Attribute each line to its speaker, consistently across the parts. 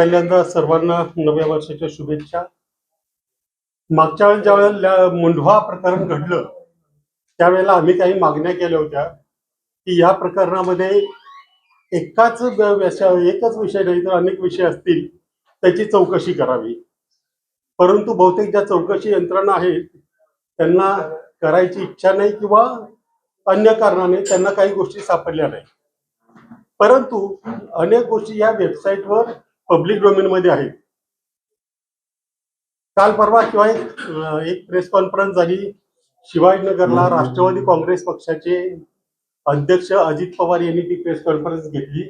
Speaker 1: पहिल्यांदा सर्वांना नव्या वर्षाच्या शुभेच्छा. मागच्या वेळेस ज्या वेळेला मुंढवा प्रकरण घडलं त्यावेळेला आम्ही काही मागण्या केल्या होत्या. की या प्रकरणामध्ये एकाच एकच विषय नाही तर अनेक विषय असतील त्याची चौकशी करावी. परंतु बहुतेक ज्या चौकशी यंत्रणा आहेत त्यांना करायची इच्छा नाही किंवा अन्य कारणाने त्यांना काही गोष्टी सापडल्या नाही परंतु अनेक गोष्टी या वेबसाईटवर पब्लिक डोमेनमध्ये आहे. काल परवा किंवा एक एक प्रेस कॉन्फरन्स झाली. शिवाजीनगरला राष्ट्रवादी काँग्रेस पक्षाचे अध्यक्ष अजित पवार यांनी ती प्रेस कॉन्फरन्स घेतली.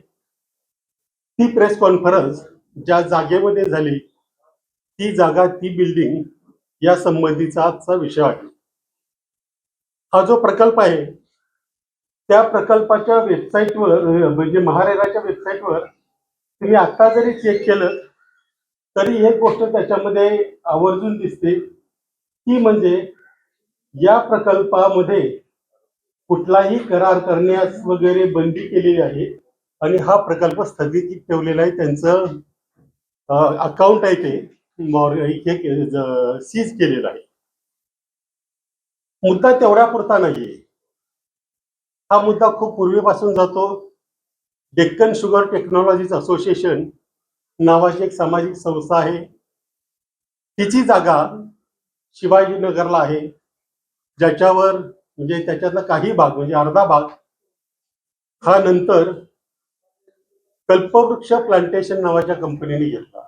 Speaker 1: ती प्रेस कॉन्फरन्स ज्या जागेमध्ये झाली ती जागा ती बिल्डिंग या संबंधीचा आजचा विषय आहे. हा जो प्रकल्प आहे त्या प्रकल्पाच्या वेबसाईटवर म्हणजे महारेराच्या वेबसाईटवर तुम्ही आता जरी चेक केलं तरी एक गोष्ट त्याच्यामध्ये आवर्जून दिसते. ती म्हणजे या प्रकल्पामध्ये कुठलाही करार करण्यास वगैरे बंदी केलेली आहे आणि हा प्रकल्प स्थगित ठेवलेला आहे. त्यांचं अकाउंट आहे ते. हे सीज केलेलं आहे. मुद्दा तेवढ्या पुरता नाहीये. हा मुद्दा खूप पूर्वीपासून जातो. डेक्कन शुगर टेक्नॉलॉजीज असोसिएशन नावाची एक सामाजिक संस्था आहे. तिची जागा शिवाजीनगरला आहे. ज्याच्यावर म्हणजे त्याच्यातला काही भाग म्हणजे अर्धा भाग हा नंतर कल्पवृक्ष प्लांटेशन नावाच्या कंपनीने घेतला.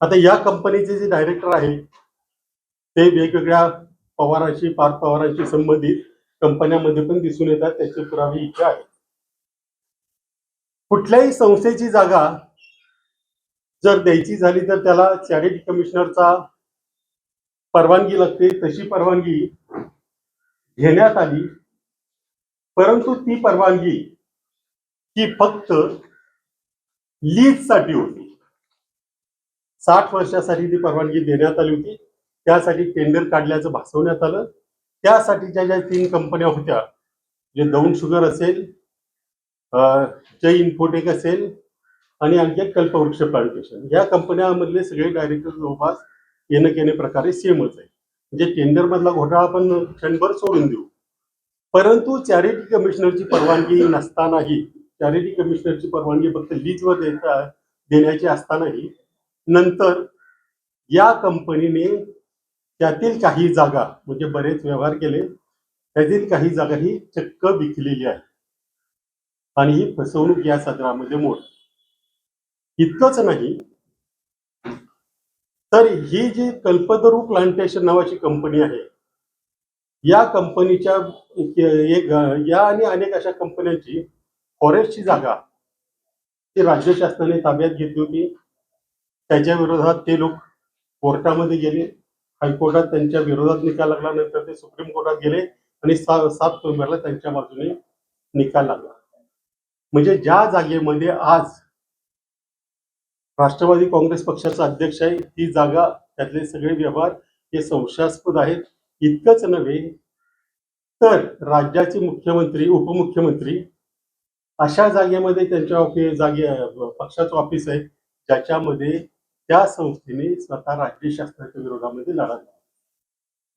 Speaker 1: आता या कंपनीचे जे डायरेक्टर आहे ते वेगवेगळ्या पवारांशी पार पवारांशी संबंधित कंपन्यांमध्ये पण दिसून येतात. त्याचे पुरावे इथे आहेत. कुठल्याही संस्थेची जागा जर द्यायची झाली तर त्याला चॅरिटी कमिशनरचा परवानगी लागते. तशी परवानगी घेण्यात आली. परंतु ती परवानगी ही फक्त लीजसाठी होती. साठ वर्षासाठी ती परवानगी देण्यात आली होती. त्यासाठी टेंडर काढल्याचं भासवण्यात आलं. त्यासाठीच्या ज्या तीन कंपन्या होत्या जे दौंड शुगर असेल जय इन्फोटेक असेल आणि आणखी एक कल्पवृक्ष प्लांटेशन या कंपन्यामधले सगळे डायरेक्टर जवळपास येणं केणे प्रकारे सेमच आहे. म्हणजे टेंडरमधला घोटाळा आपण क्षणभर सोडून देऊ. परंतु चॅरिटी कमिशनरची परवानगी नसतानाही चॅरिटी कमिशनरची परवानगी फक्त लीजवर देता देण्याची असतानाही नंतर या कंपनीने त्यातील काही जागा म्हणजे बरेच व्यवहार केले त्यातील काही जागा ही चक्क विकलेली आहे आणि ही फसवणूक या सदरामध्ये मोड. इतकंच नाही तर ही जी कल्पतरू प्लांटेशन नावाची कंपनी आहे या कंपनीच्या एक या आणि अनेक अशा कंपन्यांची फॉरेस्टची जागा ती राज्य शासनाने ताब्यात घेतली होती. त्याच्या विरोधात ते लोक कोर्टामध्ये गेले. हायकोर्टात त्यांच्या विरोधात निकाल लागला नंतर ते सुप्रीम कोर्टात गेले आणि सा सात नोव्हेंबरला त्यांच्या बाजूने निकाल लागला. म्हणजे ज्या जागेमध्ये आज राष्ट्रवादी काँग्रेस पक्षाचा अध्यक्ष आहे ती जागा त्यातले सगळे व्यवहार हे संशयास्पद आहेत. इतकंच नव्हे तर राज्याचे मुख्यमंत्री उपमुख्यमंत्री अशा जागेमध्ये त्यांच्या ऑफिस जागे पक्षाचं ऑफिस आहे ज्याच्यामध्ये त्या संस्थेने स्वतः राज्य शासनाच्या विरोधामध्ये लढा दिला.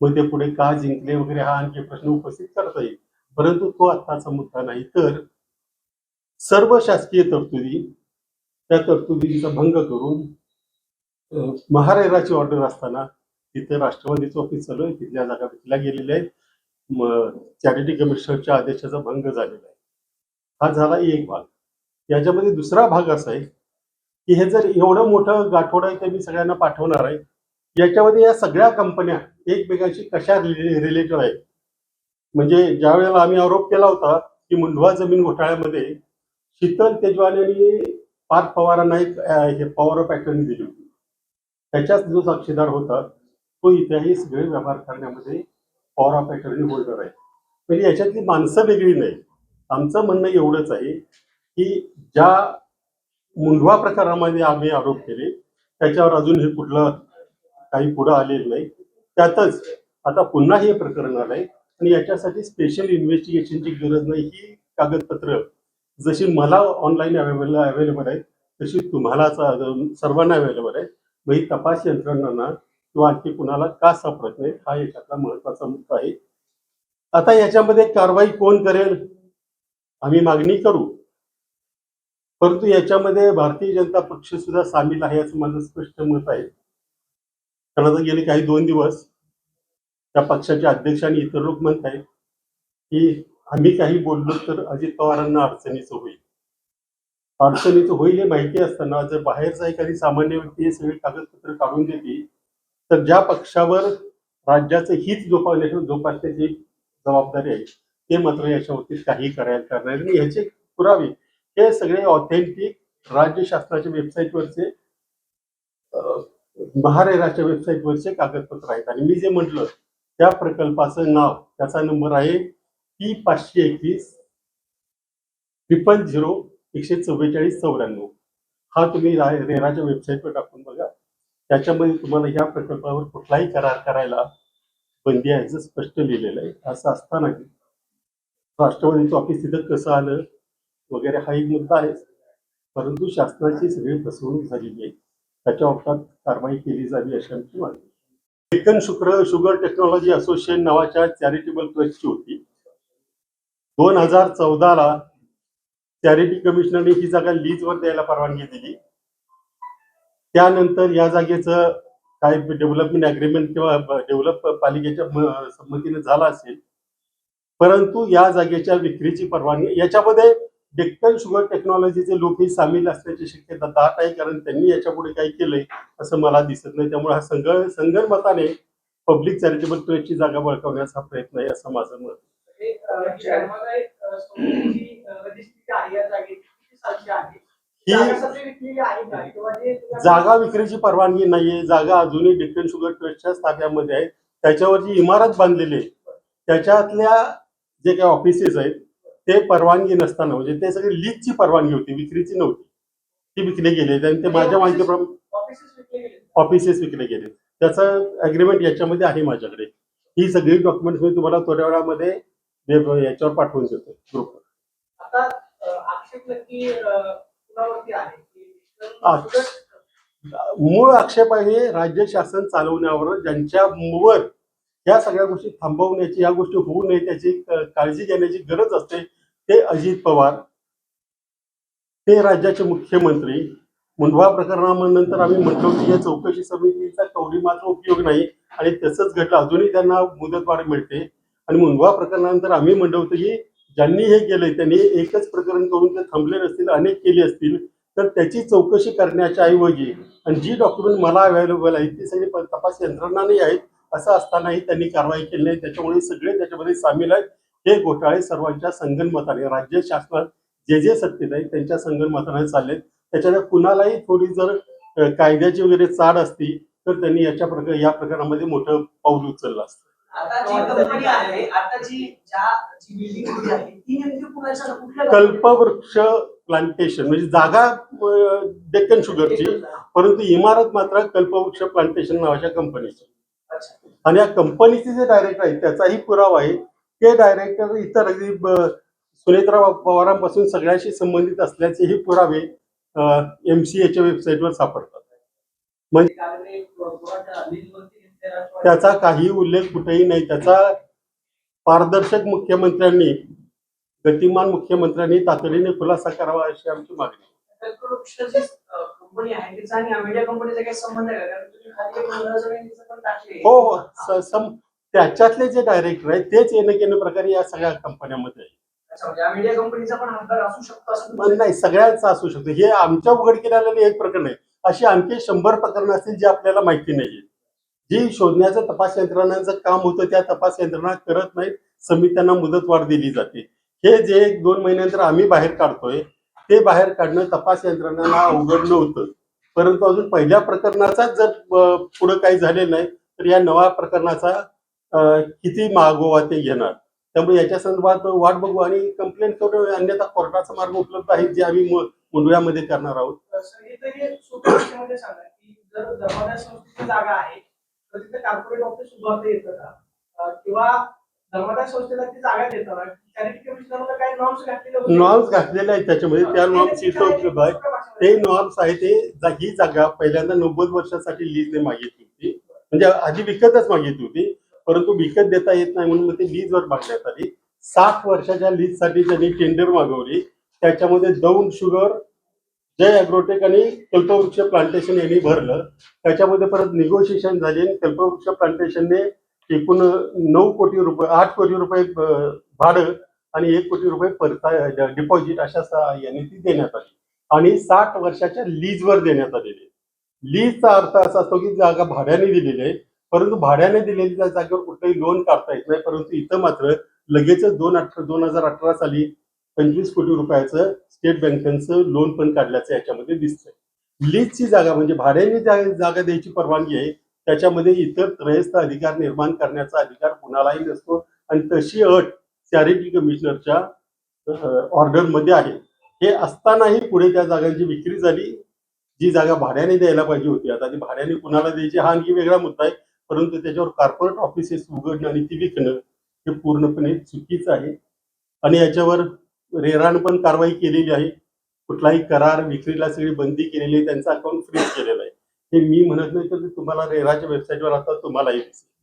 Speaker 1: मग ते पुढे का जिंकले वगैरे हा आणखी प्रश्न उपस्थित करता येईल. परंतु तो आत्ताचा मुद्दा नाही तर सर्व शासकीय तरतुदी त्या तरतुदीचा भंग करून अं, महारेराची ऑर्डर असताना तिथे राष्ट्रवादीचं ऑफिस चालू आहे. तिथल्या जागा विकल्या गेलेल्या आहेत. चॅरिटी कमिशनरच्या आदेशाचा भंग झालेला आहे. हा झाला एक भाग. याच्यामध्ये दुसरा भाग असा आहे की हे जर एवढं मोठं गाठोडा आहे ते मी सगळ्यांना पाठवणार आहे. याच्यामध्ये या सगळ्या कंपन्या एकमेकांशी कशा रिलेटेड आहेत? म्हणजे ज्या वेळेला आम्ही आरोप केला होता की मुंढवा जमीन घोटाळ्यामध्ये शीतल तेजवाल यांनी पार्थ पवारांना एक हे पॉवर ऑफ अटर्नी दिली होती. त्याच्याच जो साक्षीदार होता तो इथेही सगळे व्यवहार करण्यामध्ये पॉवर ऑफ अटर्नी होल्डर आहे. म्हणजे याच्यातली माणसं वेगळी नाही. आमचं म्हणणं एवढंच आहे की ज्या मुंढवा प्रकारामध्ये आम्ही आरोप केले त्याच्यावर अजून हे कुठलं काही पुढं आलेलं नाही. त्यातच आता पुन्हा हे प्रकरण आलंय आणि याच्यासाठी स्पेशल इन्व्हेस्टिगेशनची गरज नाही ही कागदपत्र जशी मला ऑनलाईन अवेलेबल अवेलेबल आहे तशी तुम्हाला सर्वांना अवेलेबल आहे. मग ही तपास यंत्रणांना किंवा आणखी कुणाला का सापडत नाही हा एखादा महत्त्वाचा मुद्दा आहे. आता याच्यामध्ये कारवाई कोण करेल आम्ही मागणी करू. परंतु याच्यामध्ये भारतीय जनता पक्ष सुद्धा सामील आहे असं माझं स्पष्ट मत आहे. कारण आता गेले काही दोन दिवस त्या पक्षाचे अध्यक्ष आणि इतर लोक म्हणत आहेत की आम्ही काही बोललो तर अजित पवारांना अडचणीचं होईल. अडचणीचं होईल हे माहिती असताना जर बाहेरचा एखादी सामान्य व्यक्ती हे सगळे कागदपत्र काढून देते तर ज्या पक्षावर राज्याचं हित जोपासण्याची जोपासण्याची जबाबदारी आहे ते मात्र याच्या बाबतीत काही करायला करणार आणि ह्याचे पुरावे हे सगळे ऑथेंटिक राज्य शासनाच्या वेबसाईटवरचे महारेराच्या वेबसाईटवरचे कागदपत्र आहेत. आणि मी जे म्हटलं त्या प्रकल्पाचं नाव त्याचा नंबर आहे ती पाचशे एकवीस ट्रिपल झिरो एकशे चव्वेचाळीस चौऱ्याण्णव. हा तुम्ही रा- रेराच्या वेबसाईटवर टाकून बघा. त्याच्यामध्ये तुम्हाला या प्रकल्पावर कुठलाही करार करायला बंदी आहे असं स्पष्ट लिहिलेलं आहे. असं असतानाही राष्ट्रवादीचं ऑफिस तिथं कसं आलं वगैरे हा एक मुद्दा आहे. परंतु शासनाची सगळी फसवणूक झालेली आहे. त्याच्या बाबतीत कारवाई केली जावी अशी आमची मागणी डेक्कन शुक्र शुगर टेक्नॉलॉजी असोसिएशन नावाच्या चॅरिटेबल ट्रस्टची होती. दोन हजार चौदाला चॅरिटी कमिशनरने ही जागा लीजवर द्यायला परवानगी दिली त्यानंतर या जागेचं काय डेव्हलपमेंट अग्रीमेंट किंवा डेव्हलप पालिकेच्या संमतीने झाला असेल परंतु या जागेच्या विक्रीची परवानगी याच्यामध्ये डेक्कन शुगर टेक्नॉलॉजीचे लोकही सामील असण्याची शक्यता दाट आहे कारण त्यांनी याच्यापुढे काही केलंय असं मला दिसत नाही त्यामुळे हा संघ संगणमताने पब्लिक चॅरिटेबल ट्रस्टची जागा बळकावण्याचा प्रयत्न आहे असं माझं मत आहे.
Speaker 2: हे, आहे?
Speaker 1: ही-
Speaker 2: जागा
Speaker 1: विक्रीची परवानगी नाहीये जागा अजूनही डेक्कन शुगर ट्रस्टच्या ताब्यामध्ये आहे. त्याच्यावर जी इमारत बांधलेली आहे. त्याच्यातल्या जे काही ऑफिसेस आहेत ते परवानगी नसताना म्हणजे ते सगळे लीजची परवानगी होती विक्रीची नव्हती. ती विकले गेले आणि ते माझ्या माहितीप्रमाणे
Speaker 2: ऑफिसेस विकले गेले
Speaker 1: ऑफिसेस विकले गेले त्याचं अग्रीमेंट याच्यामध्ये आहे माझ्याकडे. ही सगळी डॉक्युमेंट्स मी तुम्हाला थोड्या वेळामध्ये याच्यावर पाठवून देतो ग्रुपवर आ- मूळ आक्षेप आहे राज्य शासन चालवण्यावर ज्यांच्यावर या सगळ्या गोष्टी थांबवण्याची या गोष्टी होऊ नये त्याची काळजी घेण्याची गरज असते ते अजित पवार ते राज्याचे मुख्यमंत्री. मुंढवा प्रकरणानंतर आम्ही म्हटलं की या चौकशी समितीचा कवडी मात्र उपयोग नाही आणि तसंच घडलं अजूनही त्यांना मुदतवाढ मिळते. आणि मुंढवा प्रकरणानंतर आम्ही म्हणलं होतं की ज्यांनी हे केलंय त्यांनी एकच प्रकरण करून ते थांबले नसतील अनेक केले असतील तर त्याची चौकशी करण्याच्या ऐवजी आणि जी डॉक्युमेंट मला अवेलेबल आहेत ती सगळी तपास यंत्रणांनाही आहेत असं असतानाही त्यांनी कारवाई केली नाही. त्याच्यामुळे सगळे त्याच्यामध्ये सामील आहेत. हे घोटाळे सर्वांच्या संगणमताने राज्य शासनात जे जे सत्तेत आहेत त्यांच्या संगणमताने चाललेत. त्याच्यात कुणालाही थोडी जर कायद्याची वगैरे चाड असती तर त्यांनी याच्या प्रकार या प्रकारामध्ये मोठं पाऊल उचललं असतं.
Speaker 3: आता जी कंपनी आहे. आता जी ज्या जी बिल्डिंग उभी आहे ती नेमकी कुणाच्या कुठल्या
Speaker 1: कल्पवृक्ष प्लांटेशन म्हणजे जागा डेक्कन शुगरची परंतु इमारत मात्र कल्पवृक्ष प्लांटेशन नावाच्या कंपनीची
Speaker 3: अच्छा.
Speaker 1: आणि या कंपनीचे जे डायरेक्टर आहेत त्याचाही पुरावा आहे. ते डायरेक्टर इतर सुनेत्रा पवारांपासून सगळ्याशी संबंधित असल्याचेही पुरावे एम सी एच्या वेबसाईटवर सापडतात.
Speaker 3: कारण
Speaker 1: त्याचा काही उल्लेख कुठेही नाही. त्याचा पारदर्शक मुख्यमंत्र्यांनी गतिमान मुख्यमंत्र्यांनी तातडीने खुलासा करावा अशी आमची मागणी हो हो सम- त्याच्यातले जे डायरेक्टर आहेत तेच येणं केणं प्रकारे या सगळ्या कंपन्यांमध्ये नाही सगळ्यांचं असू शकतं. हे आमच्या उघडकीत आलेलं एक प्रकरण आहे. अशी आणखी शंभर प्रकरणं असतील जी आपल्याला माहिती नाहीये. जे शोधण्याचं तपास यंत्रणांचं काम होतं त्या तपास यंत्रणा करत नाहीत. समित्यांना मुदतवाढ दिली जाते. हे जे एक दोन महिन्यानंतर आम्ही बाहेर काढतोय ते बाहेर काढणं तपास यंत्रणांना अवघड नव्हतं. परंतु अजून पहिल्या प्रकरणाचाच जर पुढं काही झालेलं नाही तर या नव्या प्रकरणाचा किती मागोवा ते घेणार? त्यामुळे याच्या संदर्भात वाट बघू आणि कंप्लेंट करू अन्यथा कोर्टाचा मार्ग उपलब्ध आहे जे आम्ही मुंडव्यामध्ये करणार आहोत.
Speaker 2: तिथे कॉर्पोरेट ऑफिस उभारता येतं का? किंवा धर्मादाय संस्थेला ती जागा देताना नॉर्म्स घातलेले
Speaker 1: आहेत त्याच्यामध्ये. त्या नॉर्म्स इथं उपलब्ध आहेत ते नॉर्म्स आहे ते ही जागा पहिल्यांदा नव्वद वर्षासाठी लीजने मागितली होती. म्हणजे आधी विकतच मागितली होती परंतु विकत देता येत नाही म्हणून मग ते लीजवर मागण्यात आली. साठ वर्षाच्या लीजसाठी त्यांनी टेंडर मागवली त्याच्यामध्ये दौंड शुगर जय ॲग्रोटेक आणि कल्पवृक्ष प्लांटेशन यांनी भरलं त्याच्यामध्ये परत निगोशिएशन झाले आणि कल्पवृक्ष प्लांटेशनने एकूण नऊ कोटी रुपये आठ कोटी रुपये भाडं आणि एक कोटी रुपये परता डिपॉझिट अशा यांनी ती देण्यात आली. आणि साठ वर्षाच्या लीजवर देण्यात आलेली लीजचा अर्थ असा असतो की जागा भाड्याने दिलेली आहे परंतु भाड्याने दिलेली त्या जागेवर कुठलंही लोन काढता येत नाही परंतु इथं मात्र लगेचच दोन अठरा दोन हजार अठरा साली पंचवीस कोटी रुपयाचं स्टेट बँकेचं लोन पण काढल्याचं याच्यामध्ये दिसतंय. लीजची जागा म्हणजे भाड्याने जागा द्यायची परवानगी आहे त्याच्यामध्ये इतर त्रयस्थ अधिकार निर्माण करण्याचा अधिकार कुणालाही नसतो आणि तशी अट चॅरिटी कमिशनरच्या ऑर्डरमध्ये आहे. हे असतानाही पुढे त्या जागांची विक्री झाली जी जागा भाड्याने द्यायला पाहिजे होती. आता ती भाड्याने कुणाला द्यायची हा आणखी वेगळा मुद्दा आहे. परंतु त्याच्यावर कॉर्पोरेट ऑफिसेस उघडणं आणि ती विकणं हे पूर्णपणे चुकीचं आहे. आणि याच्यावर रेरान पण कारवाई केलेली आहे. कुठलाही करार विक्रीला सगळी बंदी केलेली आहे. त्यांचं अकाउंट फ्रीज केलेलं आहे. हे मी म्हणत नाही तर तुम्हाला रेराच्या वेबसाईटवर आता तुम्हालाही दिसेल.